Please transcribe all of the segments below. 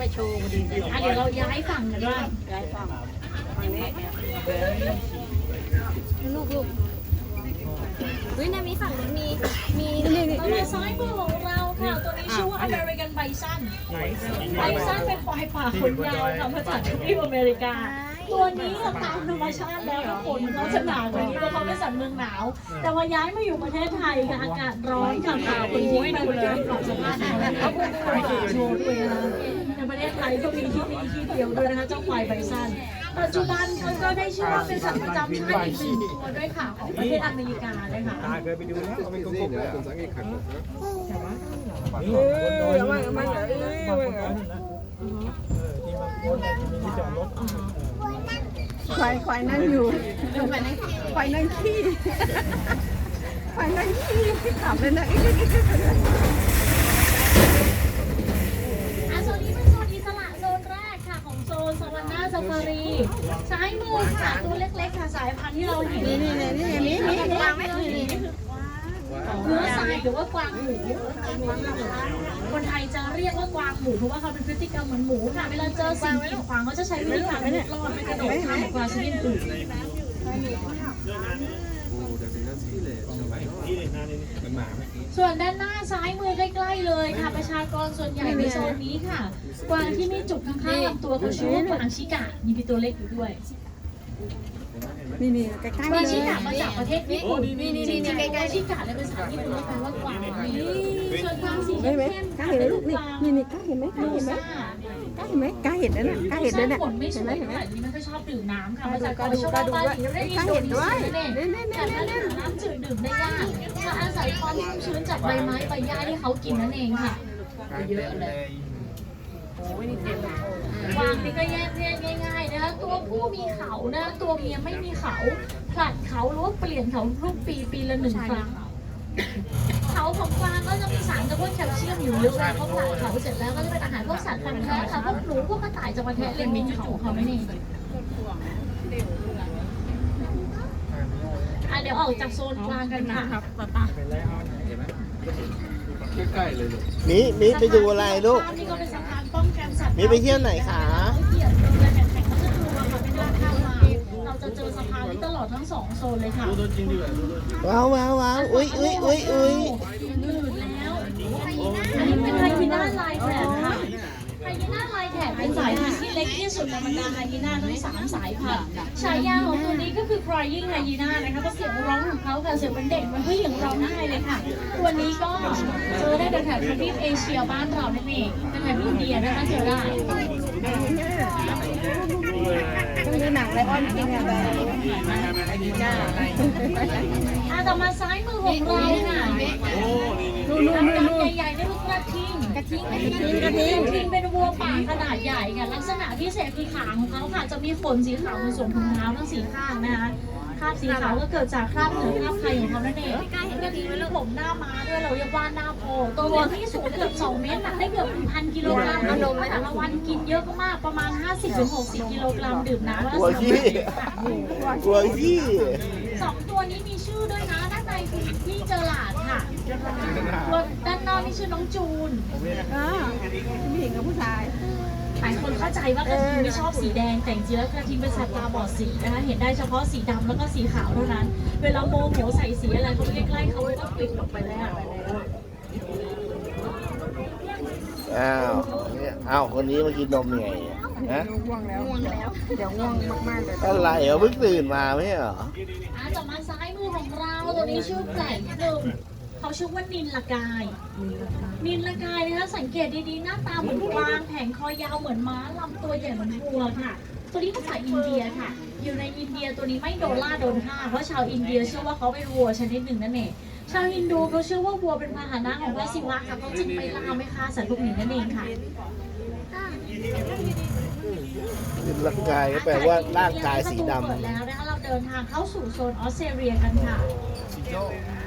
ไปโชว์พอดีเลยอะเดี๋ยวเราย้ายฝั่งกันบ้างย้ายฝั่งฝั่งนี้ลูกลูกเฮ้ยในมีฝั่งนู้นมีมีนี่ต่อมาซ้ายมือของเราค่ะตัวนี้ชื่อว่า American Bison ไบซันเป็นควายป่าขนยาวค่ะมาจากทวีปอเมริกา ตัวนี้ตามธรรมชาติแล้วนะขนเขาจะหนากว่านี้เพราะเขาเป็นสัตว์เมืองหนาว แต่ว่าย้ายมาอยู่ประเทศไทยค่ะอากาศร้อนค่ะขาวคนที่ไปประเทศของสภาพอากาศเขาเป็นควายป่าโชว์ด้วยนะ ก็มีที่นี่ที่เดียวด้วยนะคะเจ้าควายไบซัน ปัจจุบันเขาก็ได้ชื่อว่าเป็นสัตว์ประจำชาติอีกหนึ่งตัวด้วยค่ะของประเทศอเมริกาเลยค่ะตาเคยไปดูแล้วเอาไปกบๆเลยเออมันมันเออมันที่มาโพสมีที่จอดรถควายควายนั่งอยู่ควายนั่งขี้ควายนั่งขี้ขับเลยนะ วรรค์นารีซ้ายมือค่ะตัวเล็กๆค่ะสายพันธุ์ที่เราเห็นนี่นี่นี่นี่นี่นี่วางไม่ถึงเนื้อทรายหรือว่ากวางหมูคนไทยจะเรียกว่ากวางหมูเพราะว่าเขาเป็นพฤติกรรมเหมือนหมูค่ะเวลาเจอสิ่งกีดขวางเขาจะใช้วิธีการมุดรอดไม่กระโดดข้ามกวางชนิดอื่น ส่วนด้านหน้าซ้ายมือใกล้ๆเลยค่ะ ประชากรส่วนใหญ่ในโซนนี้ค่ะ กวางที่มีจุดข้างๆลำตัวเขาชื่อว่ากวางชิกะ มีพี่ตัวเล็กอยู่ด้วยนี่นี่ใกล้ๆกวางเลชิย กะมาจากประเทศญี่ปุ่นนี่นี่นี่กวางชิกะเลยเป็นภาษาญี่ปุ่นแปลว่ากวางนี่ส่วนกวางสีเห็นไหมเข้มๆกล้าค่ะเห็นไหมเป็นลูกกนี่วาง นี่นี่กล้าเห็นไหมกล้าลูเห็นไหมซ่ากล้าเห็นไหมกล้าเห็นนั่นน่ะกล้าเห็นนั่นน่ะขนไม่สเห็นไหมวยเห็นไหมเท่าไหร่นี่มันก็ชอบดื่มน้ำค่ะมาจากก็เกาะดูชก็วาดูบาด้วยหลีเรียกอินกล้าโดเห็นนีด้วเซียยนั่นเองนี่นี่แต่นี่ถ้านี่หาน้ำจืดดื่มได้ยากจะอาศัยความชุ่มชื้นจากใบไม้ใบหญ้าที่เขากินนั่นเองค่ะเยอะเลยวางนี่ก็แยกแยกง่าย ๆ นะคะตัวผู้มีเขานะ ตัวเมียไม่มีเขาผลัดเขาหรือว่าเปลี่ยนเขาทุกปีปีละหนึ่งครั้ง เขาของกวางก็จะมีสารกับพวกแคลเซียมอยู่เยอะเวลาเขาผลัดเขาเสร็จแล้วก็จะเป็นอาหารพวกสัตว์พันธุ์แท้ค่ะพวกหนูพวกกระต่ายจะมาแทะเล็มมินเขาเขาไม่นี่อะเดี๋ยวออกจากโซนกลางกันค่ะเป็นไรเอาเห็นไหมใกล้ๆเลยลูกมีมีไปดูอะไรลูกนี่ก็เป็นสะพานป้องกันสัตว์มีไปเที่ยวไหนคะ สองโซนเลยค่ะดูตัวจริงดีกว่าดูตัวจริงว้าวว้าวว้าวอุ้ยอุ้ยอุ้ยอุ้ยหนืดแล้วอันนี้เป็นไฮยีน่าลายแถบค่ะไฮยีน่าลายแถบเป็นสายพันธุ์ที่เล็กที่สุดในบรรดาไฮยีน่าทั้งสามสายพันธุ์ฉายาของตัวนี้ก็คือ crying hyena นะคะเพราะเสียงร้องของเขาค่ะเสียงเป็นเด็กมันผู้หญิงร้องไห้เลยค่ะ ตัวนี้ก็เจอได้แถบทวีปเอเชียบ้านเรานั่นเองแถบอินเดียนะคะเจอได้ ต้องดูหนังไลออนจริงอะแบบอะต่อมาซ้ายมือของเราค่ะนู่นนู่นนู่นใหญ่ๆนี่คือกระทิงกระทิงกระทิงกระทิงกระทิงเป็นวัวป่าขนาดใหญ่ค่ะลักษณะพิเศษคือขาของเขาค่ะจะมีขนสีขาวบนส่วนของเท้าทั้งสี่ข้างนะคะ ราบสีขาวก็เกิดจากคราบเหนือคราบไข่ของเขานั่นเองกระทิงเป็นลูกผมหน้าม้าด้วยเราเรียกว่าหน้าโพตัวที่สูงเกือบ 2 เมตรหนักได้เกือบพันกิโลกรัมแต่ละวันกินเยอะมากประมาณ 50-60 กิโลกรัมดื่มน้ำวันกลัวละสามขี้ลิตรค่ะกลัวขี้สองตัวนี้มีชื่อด้วยนะด้านในคือพี่เจอหลาดค่ะตัวด้านนอกนี่ชื่อน้องจูนอ่าผู้หญิงกับผู้ชายหลายคน เข้าใจว่ากระทิงไม่ชอบสีแดง แต่จริงๆแล้วกระทิงเป็นสัตว์ตาบอดสีนะคะเห็นได้เฉพาะสีดำแล้วก็สีขาวเท่านั้น เวลาโมโหใส่สีอะไรเขาใกล้ๆเขาก็ปิดออกไปแล้วอ้าวเนี่ยอ้าวคนนี้มากินนมยังไงเนี่ยฮะง่วงแล้วง่วงแล้วเดี๋ยวง่วงมากๆเลย อะไรเหรอเพิ่งตื่นมาไม่ใช่เหรออะต่อมาซ้ายมือของเราตัวนี้ชื่อแปลกนิดนึงเขา ชื่อว่านินละกาย นินละกายนะคะสังเกตดีๆ หน้าตาเหมือนกวางแผงคอยาวเหมือนม้าลำตัวใหญ่เหมือนวัวค่ะ ตัวนี้ภาษาอินเดียค่ะ อยู่ในอินเดียตัวนี้ไม่โดนล่าโดนฆ่าเพราะชาวอินเดียเชื่อว่าเขาเป็นวัวชนิดหนึ่งนั่นเองชาวฮินดูเขาเชื่อว่าวัวเป็นพาหนะของพระศิวะค่ะเขาจึงไม่ล่าไม่ฆ่าสัตว์พวกนี้นั่นเองค่ะเป็นร่างกายก็แปลว่าร่างกายสีดเปิดแล้วนะคะเราเดินทางเข้าสู่โซนออสเตรเลียกันค่ะชิโจ้เอา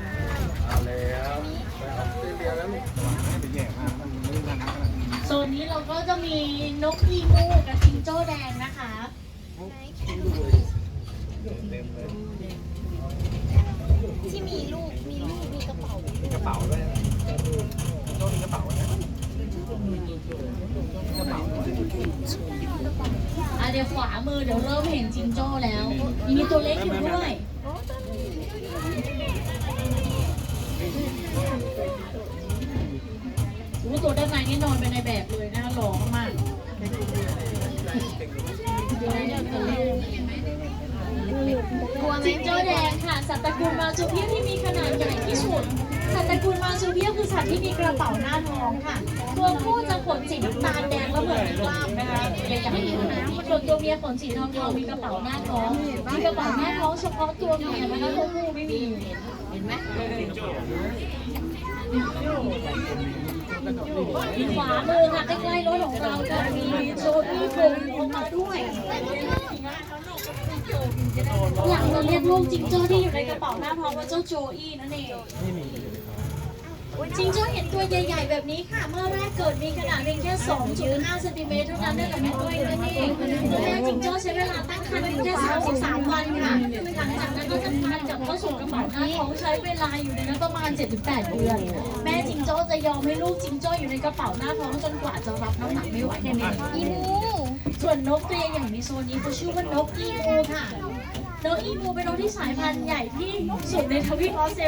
แล้วไปออสเตรเลียแล้วลูกไม่ไปแย่มากมันไม่ได้นานขนาดนี้โซนนี้เราก็จะมีนกอีมูกับจิงโจ้แดงนะคะเต็มเลยที่มีลูก มีลูก มีกระเป๋า มีกระเป๋าด้วยโจ้มีกระเป๋าไหมกระเป๋าอะเดี๋ยวขวามือเดี๋ยวเริ่มเห็นจิงโจ้แล้ว มีตัวเล็กอยู่ด้วย ตัวด้านในนี่นอนเป็นในแบบเลยนะคะหล่อมากกัวจิงโจ้แดงค่ะ สัตว์ตระกูลมาจูเพียที่มีขนาดใหญ่ที่สุด สัตว์ตระกูลมาจูเพียคือสัตว์ที่มีกระเป๋าหน้าท้องค่ะ ตัวผู้จะขนสีน้ำตาลแดงแล้วเหมือนกล้ามนะคะใหญ่ๆส่วนตัวเมียขนสีทองทองมีกระเป๋าหน้าท้อง มีกระเป๋าหน้าท้องเฉพาะตัวเมียนะคะตัวผู้ไม่มี เห็นไหม ขวามือค่ะใกล้ๆรถของเราจะมีโซนี่โฟมออกมาด้วยหลังเราเรียกลูกจิงเจ้าที่อยู่ในกระเป๋าหน้าท้องว่าเจ้าโจอี้นั่นเอง จิงโจ้เห็นตัวใหญ่ ๆ แบบนี้ค่ะ เมื่อแรกเกิดมีขนาดเพียงแค่ 2.5เซนติเมตรเท่านั้นเองกับแม่ตัวนั่นเองแม่จิงโจ้ใช้เวลาตั้งครรภ์เพียงแค่33วันค่ะ หลังจากนั้นก็จะคลอดกลับเข้าสู่กระเป๋าหน้าท้องใช้เวลาอยู่ในนั้นประมาณ 7-8 เดือน แม่จิงโจ้จะยอมให้ลูกจิงโจ้อยู่ในกระเป๋าหน้าท้องจนกว่าจะรับน้ำหนักไม่ไหวนั่นเองอีมูส่วนนกตัวใหญ่ในโซนนี้เขาชื่อว่านกอีมูค่ะนกอีมูเป็นนกที่สายพันธุ์ใหญ่ที่สุดในทวีปออสเตรเลีย